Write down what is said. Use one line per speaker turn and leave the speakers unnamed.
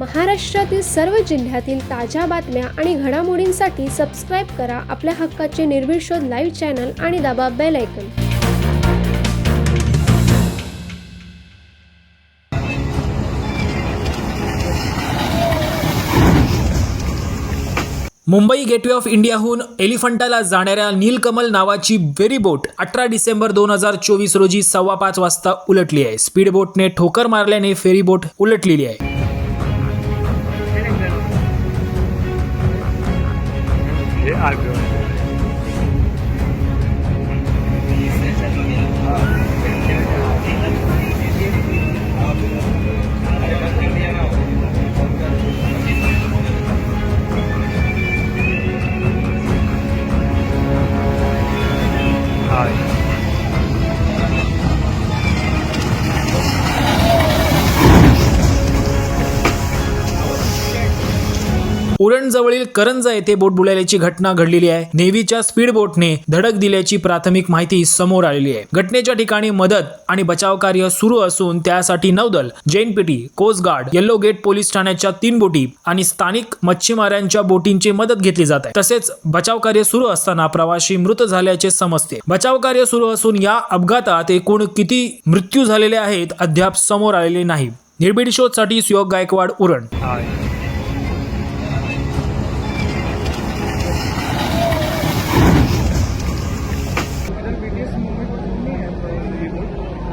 महाराष्ट्रातील सर्व जिल्ह्यातील ताज्या बातम्या आणि घडामोडींसाठी सबस्क्राईब करा आपल्या हक्काचे निर्भीड शोध लाईव्ह चॅनल आणि दाबा बेल ऐकन
मुंबई गेटवे ऑफ इंडियाहून एलिफंटाला जाणाऱ्या नीलकमल नावाची फेरी बोट अठरा डिसेंबर दोन हजार चोवीस रोजी सव्वा पाच वाजता उलटली आहे. स्पीड बोटने ठोकर मारल्याने फेरी बोट उलटलेली आहे.
I've
उरण करंजा येथे बोट बुडाल्याची घटना घडलेली आहे. नेव्हीच्या स्पीड बोटने धडक दिल्याची प्राथमिक माहिती समोर आलेली आहे. घटनेच्या ठिकाणी मदत आणि बचाव कार्य सुरू असून त्यासाठी नौदल जैनपेटी coast guard yellow gate police ठाण्याच्या तीन बोटी आणि स्थानिक मच्छीमारांच्या बोटींची मदत घेतली जात आहे. तसेच बचाव कार्य सुरू असताना प्रवासी मृत झाल्याचे समजते. बचाव कार्य सुरू असून या अपघातात एकूण किती मृत्यू झालेले आहेत अद्याप समोर आलेले नाही. निर्भीड शोधसाठी सुयोग गायकवाड उरण.